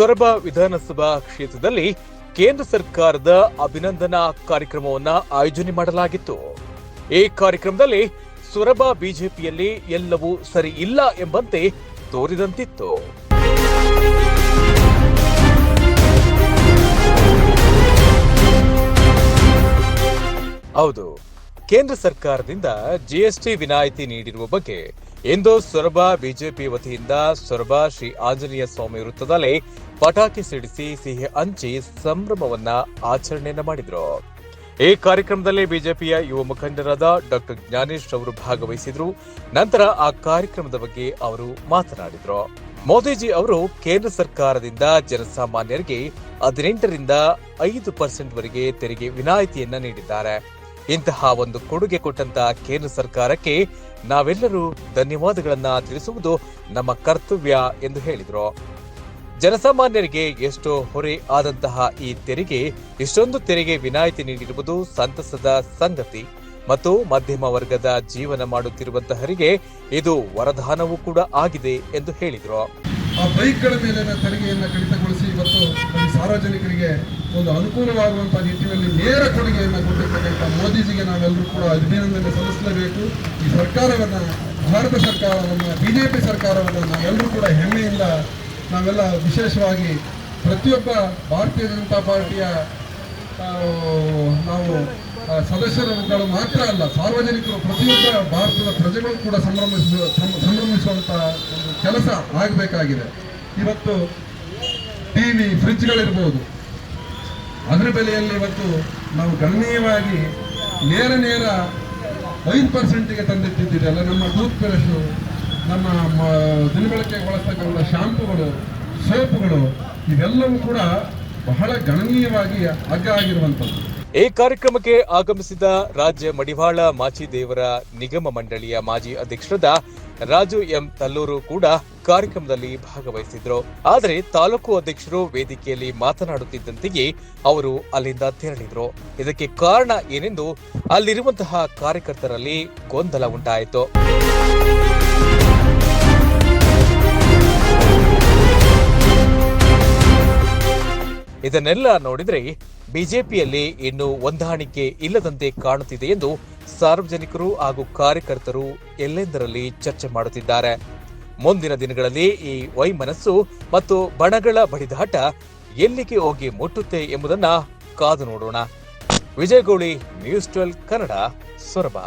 ಸೊರಬ ವಿಧಾನಸಭಾ ಕ್ಷೇತ್ರದಲ್ಲಿ ಕೇಂದ್ರ ಸರ್ಕಾರದ ಅಭಿನಂದನಾ ಕಾರ್ಯಕ್ರಮವನ್ನ ಆಯೋಜನೆ ಮಾಡಲಾಗಿತ್ತು. ಈ ಕಾರ್ಯಕ್ರಮದಲ್ಲಿ ಸೊರಬ ಬಿಜೆಪಿಯಲ್ಲಿ ಎಲ್ಲವೂ ಸರಿ ಇಲ್ಲ ಎಂಬಂತೆ ತೋರಿದಂತಿತ್ತು. ಹೌದು, ಕೇಂದ್ರ ಸರ್ಕಾರದಿಂದ ಜಿಎಸ್ಟಿ ವಿನಾಯಿತಿ ನೀಡಿರುವ ಬಗ್ಗೆ ಇಂದು ಸೊರಬ ಬಿಜೆಪಿ ವತಿಯಿಂದ ಸೊರಬ ಶ್ರೀ ಆಂಜನೇಯ ಸ್ವಾಮಿ ವೃತ್ತದಲ್ಲಿ ಪಟಾಕಿ ಸಿಡಿಸಿ ಸಿಹಿ ಹಂಚಿ ಸಂಭ್ರಮವನ್ನ ಆಚರಣೆಯನ್ನ ಮಾಡಿದರು. ಈ ಕಾರ್ಯಕ್ರಮದಲ್ಲಿ ಬಿಜೆಪಿಯ ಯುವ ಮುಖಂಡರಾದ ಡಾಕ್ಟರ್ ಜ್ಞಾನೇಶ್ ಅವರು ಭಾಗವಹಿಸಿದ್ರು. ನಂತರ ಆ ಕಾರ್ಯಕ್ರಮದ ಬಗ್ಗೆ ಅವರು ಮಾತನಾಡಿದರು. ಮೋದಿಜಿ ಅವರು ಕೇಂದ್ರ ಸರ್ಕಾರದಿಂದ ಜನಸಾಮಾನ್ಯರಿಗೆ ಹದಿನೆಂಟರಿಂದ ಐದು ಪರ್ಸೆಂಟ್ ವರೆಗೆ ತೆರಿಗೆ ವಿನಾಯಿತಿಯನ್ನ ನೀಡಿದ್ದಾರೆ. ಇಂತಹ ಒಂದು ಕೊಡುಗೆ ಕೊಟ್ಟಂತ ಕೇಂದ್ರ ಸರ್ಕಾರಕ್ಕೆ ನಾವೆಲ್ಲರೂ ಧನ್ಯವಾದಗಳನ್ನ ತಿಳಿಸುವುದು ನಮ್ಮ ಕರ್ತವ್ಯ ಎಂದು ಹೇಳಿದರು. ಜನಸಾಮಾನ್ಯರಿಗೆ ಎಷ್ಟೋ ಹೊರೆ ಆದಂತಹ ಈ ತೆರಿಗೆ, ಇಷ್ಟೊಂದು ತೆರಿಗೆ ವಿನಾಯಿತಿ ನೀಡಿರುವುದು ಸಂತಸದ ಸಂಗತಿ. ಮತ್ತು ಮಧ್ಯಮ ವರ್ಗದ ಜೀವನ ಮಾಡುತ್ತಿರುವಂತಹರಿಗೆ ಇದು ವರದಾನವೂ ಕೂಡ ಆಗಿದೆ ಎಂದು ಹೇಳಿದರು. ಆ ಬೈಕ್ಗಳ ಮೇಲಿನ ತೆರಿಗೆಯನ್ನು ಕಡಿತಗೊಳಿಸಿ ಇವತ್ತು ಸಾರ್ವಜನಿಕರಿಗೆ ಒಂದು ಅನುಕೂಲವಾಗುವಂತಹ ನಿಟ್ಟಿನಲ್ಲಿ ನೇರ ಕೊಡುಗೆಯನ್ನು ಕೊಟ್ಟಿರ್ತಕ್ಕಂಥ ಮೋದಿಜಿಗೆ ನಾವೆಲ್ಲರೂ ಕೂಡ ಅಭಿನಂದನೆ ಸಲ್ಲಿಸಲೇಬೇಕು. ಈ ಸರ್ಕಾರವನ್ನು, ಭಾರತ ಸರ್ಕಾರವನ್ನು ಬಿ ಜೆ ಪಿ ಸರ್ಕಾರವನ್ನು ನಾವೆಲ್ಲರೂ ಕೂಡ ಹೆಮ್ಮೆಯಿಂದ ನಾವೆಲ್ಲ ವಿಶೇಷವಾಗಿ ಪ್ರತಿಯೊಬ್ಬ ಭಾರತೀಯ ಜನತಾ ಪಾರ್ಟಿಯ ನಾವು ಸದಸ್ಯರುಗಳು ಮಾತ್ರ ಅಲ್ಲ, ಸಾರ್ವಜನಿಕರು ಪ್ರತಿಯೊಬ್ಬ ಭಾರತದ ಪ್ರಜೆಗಳು ಕೂಡ ಸಂಭ್ರಮಿಸುವ ಸಂಭ್ರಮಿಸುವಂಥ ಒಂದು ಕೆಲಸ ಆಗಬೇಕಾಗಿದೆ. ಇವತ್ತು ಟಿ ವಿ ಫ್ರಿಜ್ಗಳಿರ್ಬೋದು ಅದರ ಬೆಲೆಯಲ್ಲಿ ಇವತ್ತು ನಾವು ಗಣನೀಯವಾಗಿ ನೇರ ನೇರ ಐದು ಪರ್ಸೆಂಟಿಗೆ ತಂದಿಟ್ಟಿದ್ದೀರಿ ಅಲ್ಲ, ನಮ್ಮ ಟೂತ್ ಬ್ರಷು ನಮ್ಮ ದಿನಬಳಕೆಗೆ ಬಳಸ್ತಕ್ಕಂಥ ಶಾಂಪುಗಳು ಸೋಪುಗಳು ಇವೆಲ್ಲವೂ ಕೂಡ ಬಹಳ ಗಣನೀಯವಾಗಿ ಅಗ್ಗ ಆಗಿರುವಂಥದ್ದು. ಈ ಕಾರ್ಯಕ್ರಮಕ್ಕೆ ಆಗಮಿಸಿದ ರಾಜ್ಯ ಮಡಿವಾಳ ಮಾಚಿದೇವರ ನಿಗಮ ಮಂಡಳಿಯ ಮಾಜಿ ಅಧ್ಯಕ್ಷರಾದ ರಾಜು ಎಂ ತಲ್ಲೂರು ಕೂಡ ಕಾರ್ಯಕ್ರಮದಲ್ಲಿ ಭಾಗವಹಿಸಿದ್ರು. ಆದರೆ ತಾಲೂಕು ಅಧ್ಯಕ್ಷರು ವೇದಿಕೆಯಲ್ಲಿ ಮಾತನಾಡುತ್ತಿದ್ದಂತೆಯೇ ಅವರು ಅಲ್ಲಿಂದ ತೆರಳಿದ್ರು. ಇದಕ್ಕೆ ಕಾರಣ ಏನೆಂದು ಅಲ್ಲಿರುವಂತಹ ಕಾರ್ಯಕರ್ತರಲ್ಲಿ ಗೊಂದಲ ಉಂಟಾಯಿತು. ಇದನ್ನೆಲ್ಲ ನೋಡಿದರೆ ಬಿಜೆಪಿಯಲ್ಲಿ ಇನ್ನು ಹೊಂದಾಣಿಕೆ ಇಲ್ಲದಂತೆ ಕಾಣುತ್ತಿದೆ ಎಂದು ಸಾರ್ವಜನಿಕರು ಹಾಗೂ ಕಾರ್ಯಕರ್ತರು ಎಲ್ಲೆಂದರಲ್ಲಿ ಚರ್ಚೆ ಮಾಡುತ್ತಿದ್ದಾರೆ. ಮುಂದಿನ ದಿನಗಳಲ್ಲಿ ಈ ವೈಮನಸ್ಸು ಮತ್ತು ಬಣಗಳ ಬಡಿದಾಟ ಎಲ್ಲಿಗೆ ಹೋಗಿ ಮುಟ್ಟುತ್ತೆ ಎಂಬುದನ್ನ ಕಾದು ನೋಡೋಣ. Vijayagowli news twelve Kannada, Soraba.